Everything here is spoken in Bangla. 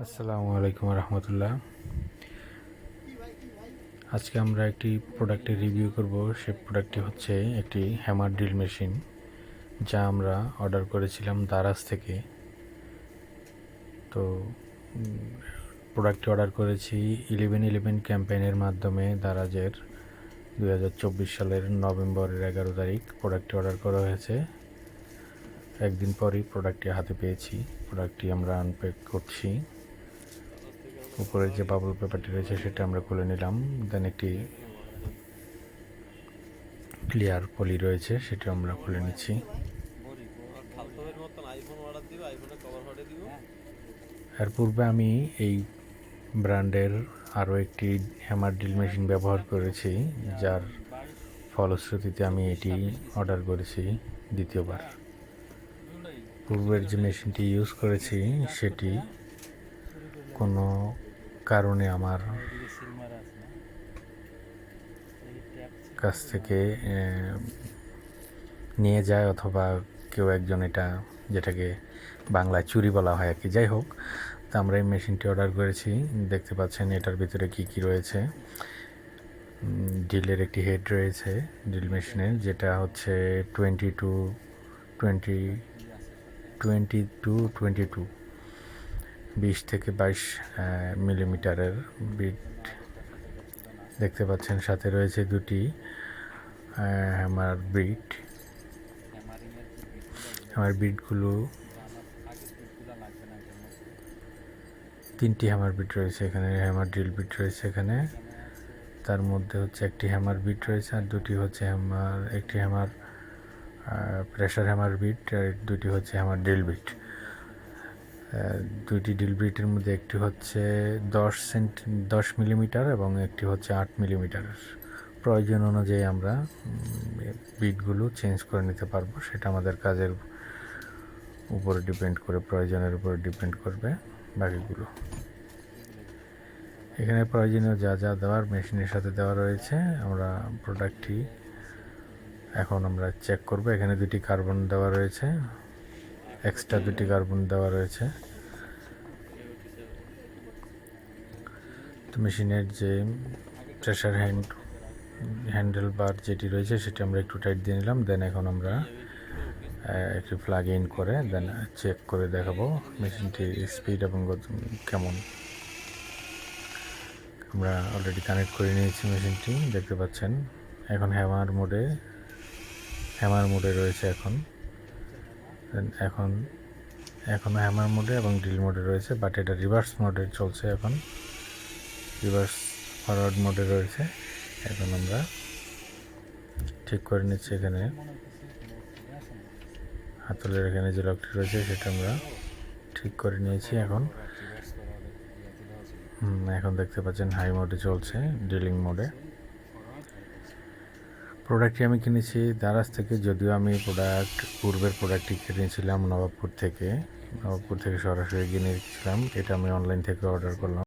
আসসালামু আলাইকুম রহমতুল্লাহ। আজকে আমরা একটি প্রোডাক্টের রিভিউ করব। সে প্রোডাক্টটি হচ্ছে একটি হ্যামার ড্রিল মেশিন, যা আমরা অর্ডার করেছিলাম দারাজ থেকে। তো, প্রোডাক্টটি অর্ডার করেছি ইলেভেন ইলেভেন ক্যাম্পেইনের মাধ্যমে দারাজের দু হাজার চব্বিশ সালের নভেম্বরের এগারো তারিখ প্রোডাক্টটি অর্ডার করা হয়েছে। একদিন পরই প্রোডাক্টটি হাতে পেয়েছি। প্রোডাক্টটি আমরা আনপ্যাক করছি। উপরে যে বাবল পেপারটি রয়েছে সেটা আমরা খুলে নিলাম। দেন একটি ক্লিয়ার পলি রয়েছে, সেটা আমরা খুলে নিচ্ছি। এর পূর্বে আমি এই ব্র্যান্ডের আরও একটি হ্যামার ড্রিল মেশিন ব্যবহার করেছি, যার ফলশ্রুতিতে আমি এটি অর্ডার করেছি দ্বিতীয়বার। পূর্বের যে মেশিনটি ইউজ করেছি, সেটি কোনো কারণে আমার কাছ থেকে নিয়ে যায় অথবা কেউ একজন এটা যেটাকে বাংলায় চুরি বলা হয় আর কি। যাই হোক, তা আমরা এই মেশিনটি অর্ডার করেছি। দেখতে পাচ্ছেন এটার ভিতরে কি কি রয়েছে? ড্রিলের একটি হেড রয়েছে ড্রিল মেশিনের যেটা হচ্ছে twenty two twenty twenty two twenty two বিশ থেকে বাইশ মিলিমিটারের বিট দেখতে পাচ্ছেন। সাথে রয়েছে দুটি হ্যামার বিট হ্যামার বিটগুলো তিনটি হ্যামার বিট রয়েছে এখানে হ্যামার ড্রিল বিট রয়েছে এখানে। তার মধ্যে হচ্ছে একটি হ্যামার বিট রয়েছে আর দুটি হচ্ছে হ্যামার একটি হ্যামার প্রেশার হ্যামার বিট আর দুটি হচ্ছে হ্যামার ড্রিল বিট দুইটি ড্রিল বিটের মধ্যে একটি হচ্ছে দশ সেন্ট, দশ মিলিমিটার এবং একটি হচ্ছে আট মিলিমিটারের প্রয়োজন অনুযায়ী আমরা বিটগুলো চেঞ্জ করে নিতে পারব। সেটা আমাদের কাজের উপরে ডিপেন্ড করে, প্রয়োজনের উপরে ডিপেন্ড করবে বাকিগুলো। এখানে প্রয়োজনীয় যা যা দেওয়ার মেশিনের সাথে দেওয়া রয়েছে, আমরা প্রোডাক্টটি এখন আমরা চেক করব। এখানে দুটি কার্বন দেওয়া রয়েছে। এক্সট্রা দুটি কার্বন দেওয়া রয়েছে। তো মেশিনের যে প্রেশার হ্যান্ড হ্যান্ডেল বার যেটি রয়েছে, সেটি আমরা একটু টাইট দিয়ে নিলাম। দেন এখন আমরা একটি প্লাগ ইন করে দেন চেক করে দেখাবো মেশিনটি স্পিড এবং কেমন। আমরা অলরেডি কানেক্ট করে নিয়েছি মেশিনটি, দেখতে পাচ্ছেন। এখন হ্যামার মোডে হ্যামার মোডে রয়েছে এখন। এখন এখনও হ্যামার মোডে এবং ড্রিল মোডে রয়েছে বাট এটা রিভার্স মোডে চলছে এখন। রিভার্স ফরওয়ার্ড মোডে রয়েছে। এখন আমরা ঠিক করে নিচ্ছি এখানে। হাতলের এখানে যে লকটি রয়েছে, সেটা আমরা ঠিক করে নিয়েছি এখন। এখন দেখতে পাচ্ছেন হাই মোডে চলছে ড্রিলিং মোডে প্রোডাক্টটি আমি কিনেছি দারাজ থেকে, যদিও আমি প্রোডাক্ট পূর্বের প্রোডাক্টটি কিনেছিলাম নবাবপুর থেকে। নবাবপুর থেকে সরাসরি কিনেছিলাম এটা আমি অনলাইন থেকে অর্ডার করলাম।